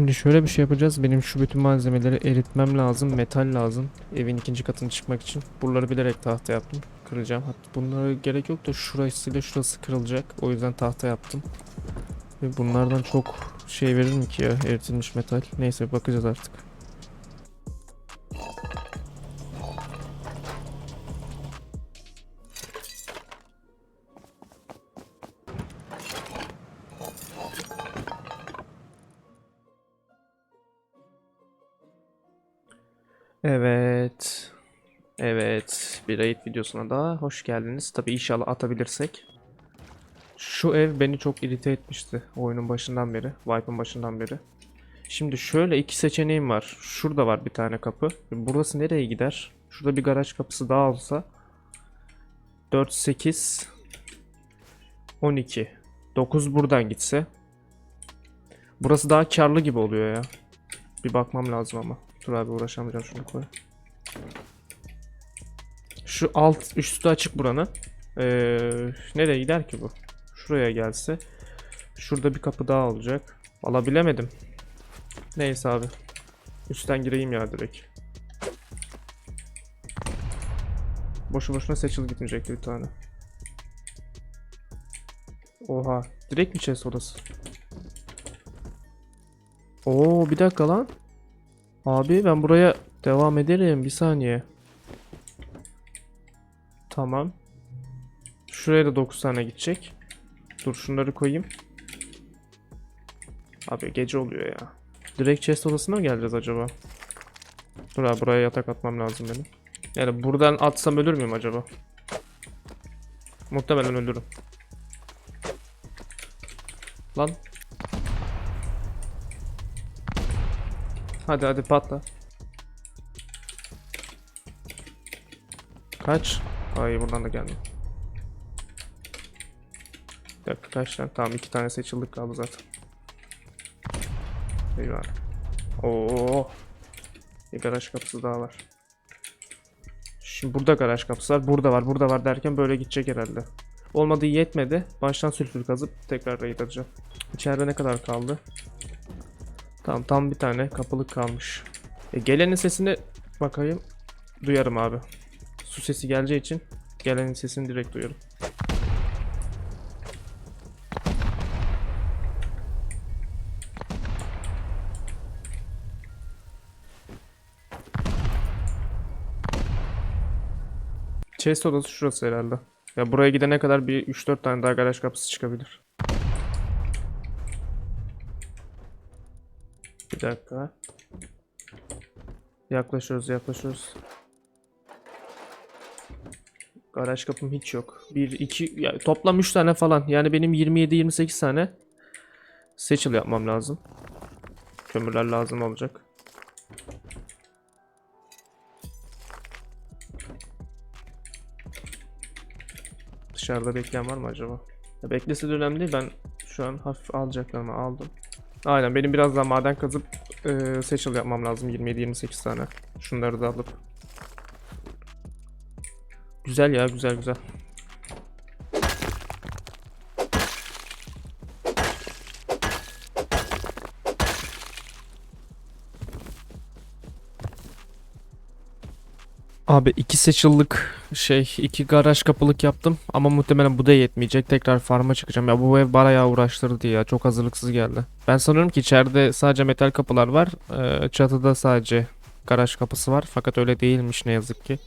Şimdi şöyle bir şey yapacağız. Benim şu bütün malzemeleri eritmem lazım. Metal lazım. Evin ikinci katına çıkmak için. Buraları bilerek tahta yaptım. Kıracağım. Hatta bunlara gerek yok da şurasıyla şurası kırılacak. O yüzden tahta yaptım. Ve bunlardan çok şey verir mi ki ya eritilmiş metal? Neyse bakacağız artık. Raid videosuna daha hoş geldiniz. Tabi inşallah atabilirsek. Şu ev beni çok irite etmişti oyunun başından beri. Wipe'ın başından beri. Şimdi şöyle iki seçeneğim var. Şurada var bir tane kapı. Burası nereye gider? Şurada bir garaj kapısı daha olsa. 4, 8, 12. 9 buradan gitse. Burası daha karlı gibi oluyor ya. Bir bakmam lazım ama. Dur abi uğraşamayacağım şunu koy. Şu alt üstü açık buranın. Ee, nereye gider ki bu? Şuraya gelse. Şurada bir kapı daha olacak. Valla bilemedim. Neyse abi. Üstten gireyim ya direkt. Boşu boşuna seçil gitmeyecekti bir tane. Oha. Direkt mi chest odası? Oo bir dakika lan. Abi ben buraya devam ederim. Bir saniye. Tamam. Şuraya da 9 tane gidecek. Dur şunları koyayım. Abi gece oluyor ya. Direkt chest odasına mı geleceğiz acaba? Dur abi buraya yatak atmam lazım benim. Yani buradan atsam ölür müyüm acaba? Muhtemelen ölürüm. Lan. Hadi hadi patla. Kaç? Ay buradan da gelmiyor. Bir dakika kaç tane? Tamam iki tane seçildik kaldı zaten. Eyvah. Oo. Bir garaj kapısı daha var. Şimdi burada garaj kapısı var. Burada var. Burada var derken böyle gidecek herhalde. Olmadı yetmedi. Baştan sülfür kazıp tekrar raid atacağım. İçeride ne kadar kaldı? Tamam tam bir tane kapılık kalmış. E, gelenin sesini bakayım. Duyarım abi. Su sesi geleceği için gelenin sesini direkt duyarım. Chest odası şurası herhalde. Ya buraya gidene kadar bir 3-4 tane daha garaj kapısı çıkabilir. Bir dakika. Yaklaşıyoruz, yaklaşıyoruz. Garaj kapım hiç yok. 1 2 ya toplam 3 tane falan. Yani benim 27 28 tane seçil yapmam lazım. Kömürler lazım olacak. Dışarıda bekleyen var mı acaba? Ya beklese de önemli değil. Ben şu an hafif alacaklarımı aldım. Aynen benim biraz daha maden kazıp e, seçil yapmam lazım 27-28 tane. Şunları da alıp. Güzel ya güzel güzel. Abi iki seçillik şey iki garaj kapılık yaptım ama muhtemelen bu da yetmeyecek. Tekrar farma çıkacağım. Ya bu ev bayağı uğraştırdı ya. Çok hazırlıksız geldi. Ben sanıyorum ki içeride sadece metal kapılar var. Ee, çatıda sadece garaj kapısı var. Fakat öyle değilmiş ne yazık ki.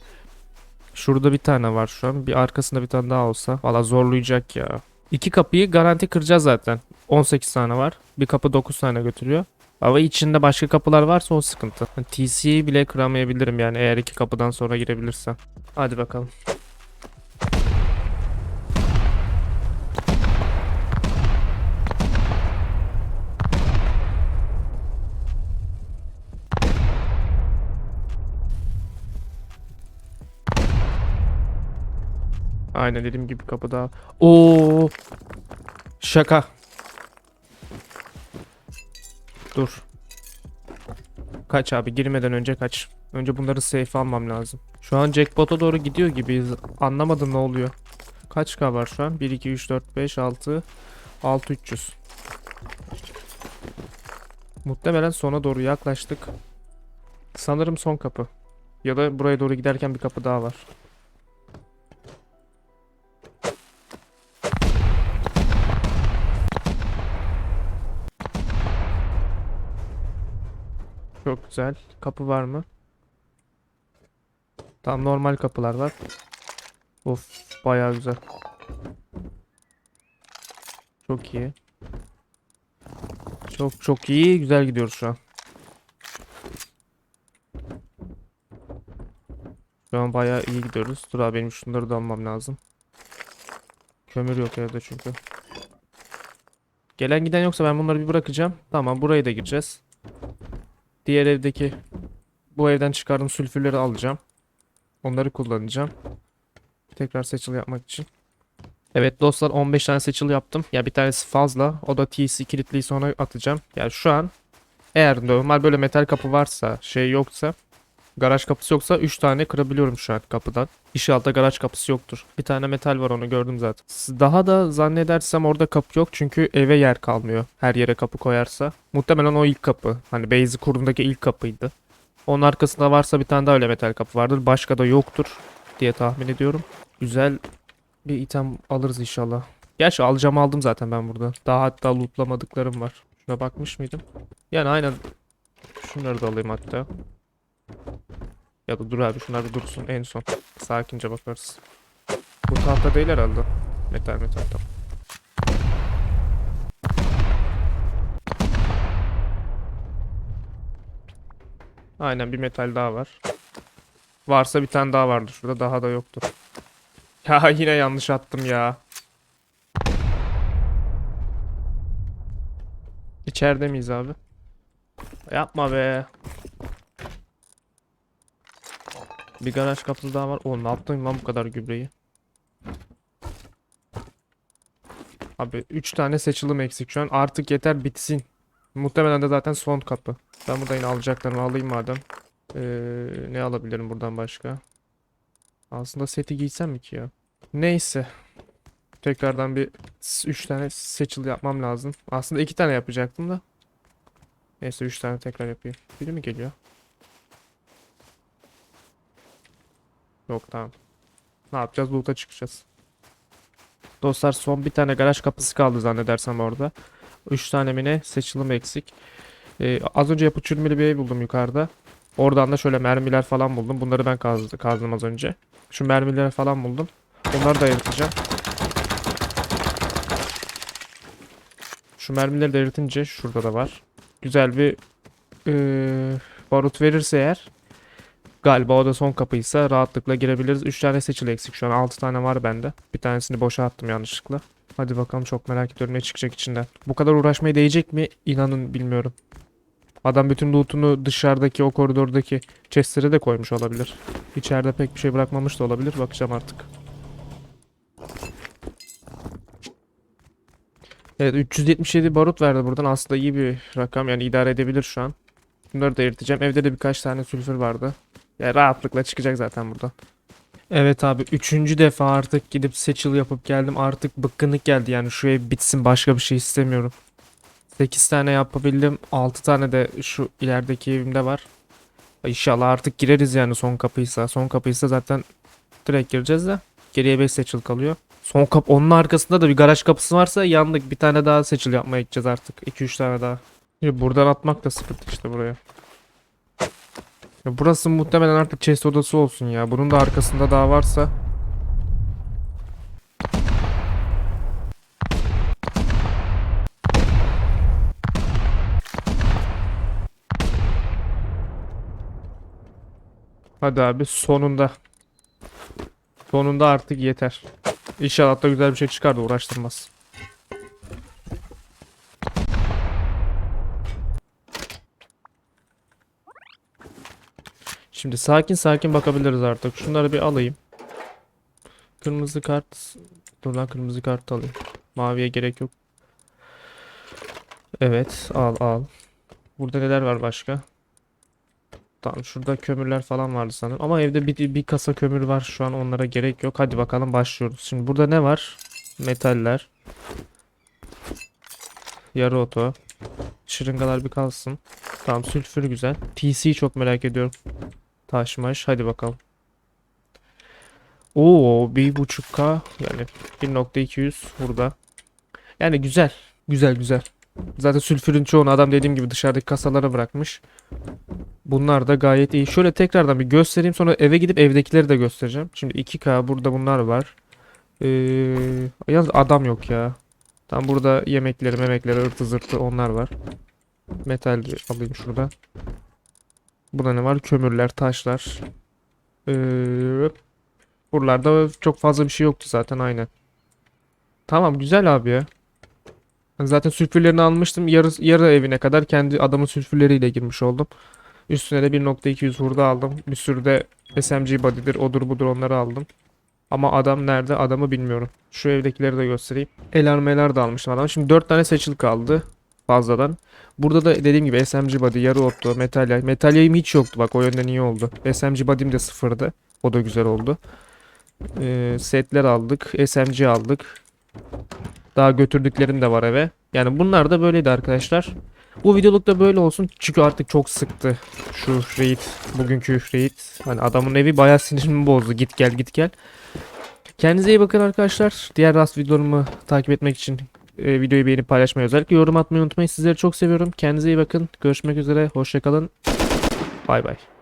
Şurada bir tane var şu an. Bir arkasında bir tane daha olsa. Valla zorlayacak ya. İki kapıyı garanti kıracağız zaten. 18 tane var. Bir kapı 9 tane götürüyor. Ama içinde başka kapılar varsa o sıkıntı. TC'yi bile kıramayabilirim yani eğer iki kapıdan sonra girebilirsem. Hadi bakalım. Aynen dediğim gibi kapı daha. Oo! Şaka. Dur. Kaç abi girmeden önce kaç. Önce bunları safe almam lazım. Şu an jackpot'a doğru gidiyor gibiyiz. Anlamadım ne oluyor. Kaç K var şu an? 1, 2, 3, 4, 5, 6, 6, 300. Muhtemelen sona doğru yaklaştık. Sanırım son kapı. Ya da buraya doğru giderken bir kapı daha var. Çok güzel. Kapı var mı? Tam normal kapılar var. Of bayağı güzel. Çok iyi. Çok çok iyi. Güzel gidiyoruz şu an. Şu an bayağı iyi gidiyoruz. Dur abi benim şunları da almam lazım. Kömür yok evde çünkü. Gelen giden yoksa ben bunları bir bırakacağım. Tamam buraya da gireceğiz. Diğer evdeki bu evden çıkardığım sülfürleri alacağım. Onları kullanacağım. Tekrar seçil yapmak için. Evet dostlar 15 tane seçil yaptım. Ya bir tanesi fazla. O da TC kilitliyi sonra atacağım. Yani şu an eğer normal böyle metal kapı varsa şey yoksa garaj kapısı yoksa 3 tane kırabiliyorum şu an kapıdan. İnşallah garaj kapısı yoktur. Bir tane metal var onu gördüm zaten. Daha da zannedersem orada kapı yok çünkü eve yer kalmıyor. Her yere kapı koyarsa. Muhtemelen o ilk kapı. Hani base'i kurduğundaki ilk kapıydı. Onun arkasında varsa bir tane daha öyle metal kapı vardır. Başka da yoktur diye tahmin ediyorum. Güzel bir item alırız inşallah. Gerçi alacağımı aldım zaten ben burada. Daha hatta lootlamadıklarım var. Şuna bakmış mıydım? Yani aynen şunları da alayım hatta. Ya da dur abi şunlar bir dursun en son. Sakince bakarız. Bu tahta değil herhalde. Metal metal tamam. Aynen bir metal daha var. Varsa bir tane daha vardır şurada daha da yoktur. Ya yine yanlış attım ya. İçeride miyiz abi? Yapma be. Bir garaj kapısı daha var. Oğlum ne yaptın lan bu kadar gübreyi? Abi 3 tane seçilim eksik şu an. Artık yeter bitsin. Muhtemelen de zaten son kapı. Ben burada yine alacaklarımı alayım madem. Ee, ne alabilirim buradan başka? Aslında seti giysem mi ki ya? Neyse. Tekrardan bir 3 tane seçil yapmam lazım. Aslında 2 tane yapacaktım da. Neyse 3 tane tekrar yapayım. Biri mi geliyor? Yok tamam. Ne yapacağız? Loot'a çıkacağız. Dostlar son bir tane garaj kapısı kaldı zannedersem orada. 3 tane mi ne seçilim eksik. Ee, az önce yapı çürümeli bir ev buldum yukarıda. Oradan da şöyle mermiler falan buldum. Bunları ben kazdı, kazdım az önce. Şu mermileri falan buldum. Onları da eriteceğim. Şu mermileri de eritince şurada da var. Güzel bir eee, barut verirse eğer galiba o da son kapıysa rahatlıkla girebiliriz. 3 tane seçili eksik şu an. 6 tane var bende. Bir tanesini boşa attım yanlışlıkla. Hadi bakalım çok merak ediyorum ne çıkacak içinden. Bu kadar uğraşmaya değecek mi? İnanın bilmiyorum. Adam bütün lootunu dışarıdaki o koridordaki chestlere de koymuş olabilir. İçeride pek bir şey bırakmamış da olabilir. Bakacağım artık. Evet 377 barut verdi buradan. Aslında iyi bir rakam. Yani idare edebilir şu an. Bunları da eriteceğim. Evde de birkaç tane sülfür vardı. Yani rahatlıkla çıkacak zaten buradan. Evet abi üçüncü defa artık gidip seçil yapıp geldim. Artık bıkkınlık geldi yani şu ev bitsin başka bir şey istemiyorum. 8 tane yapabildim. 6 tane de şu ilerideki evimde var. İnşallah artık gireriz yani son kapıysa. Son kapıysa zaten direkt gireceğiz de. Geriye 5 seçil kalıyor. Son kap onun arkasında da bir garaj kapısı varsa yandık. Bir tane daha seçil yapmaya gideceğiz artık. 2-3 tane daha. Ya buradan atmak da sıkıntı işte buraya. Ya burası muhtemelen artık chest odası olsun ya. Bunun da arkasında daha varsa. Hadi abi sonunda. Sonunda artık yeter. İnşallah da güzel bir şey çıkar da uğraştırmaz. Şimdi sakin sakin bakabiliriz artık. Şunları bir alayım. Kırmızı kart. Dur lan kırmızı kart alayım. Maviye gerek yok. Evet al al. Burada neler var başka? Tamam şurada kömürler falan vardı sanırım. Ama evde bir, bir kasa kömür var şu an onlara gerek yok. Hadi bakalım başlıyoruz. Şimdi burada ne var? Metaller. Yarı oto. Şırıngalar bir kalsın. Tamam sülfür güzel. TC'yi çok merak ediyorum. Taşmaş hadi bakalım. Oo 1.5K yani 1.200 burada. Yani güzel. Güzel güzel. Zaten sülfürün çoğunu adam dediğim gibi dışarıdaki kasalara bırakmış. Bunlar da gayet iyi. Şöyle tekrardan bir göstereyim sonra eve gidip evdekileri de göstereceğim. Şimdi 2K burada bunlar var. Ee, yalnız adam yok ya. Tam burada yemekleri memekleri ırtı zırtı onlar var. Metal alayım şurada. Burada ne var? Kömürler, taşlar. Ee, buralarda çok fazla bir şey yoktu zaten aynen. Tamam güzel abi ya. Zaten sülfürlerini almıştım. Yarı, yarı evine kadar kendi adamın sülfürleriyle girmiş oldum. Üstüne de 1.200 hurda aldım. Bir sürü de SMG body'dir, odur budur onları aldım. Ama adam nerede adamı bilmiyorum. Şu evdekileri de göstereyim. El armeler de almıştım adam. Şimdi 4 tane seçil kaldı fazladan. Burada da dediğim gibi SMG body, yarı otlu, metal Metal yayım hiç yoktu bak o yönden iyi oldu. SMG body'm de sıfırdı. O da güzel oldu. Ee, setler aldık. SMG aldık. Daha götürdüklerim de var eve. Yani bunlar da böyleydi arkadaşlar. Bu videoluk da böyle olsun. Çünkü artık çok sıktı şu raid. Bugünkü raid. Hani adamın evi bayağı sinirimi bozdu. Git gel git gel. Kendinize iyi bakın arkadaşlar. Diğer rast videolarımı takip etmek için e, videoyu beğenip paylaşmayı özellikle yorum atmayı unutmayın. Sizleri çok seviyorum. Kendinize iyi bakın. Görüşmek üzere. Hoşçakalın. Bay bay.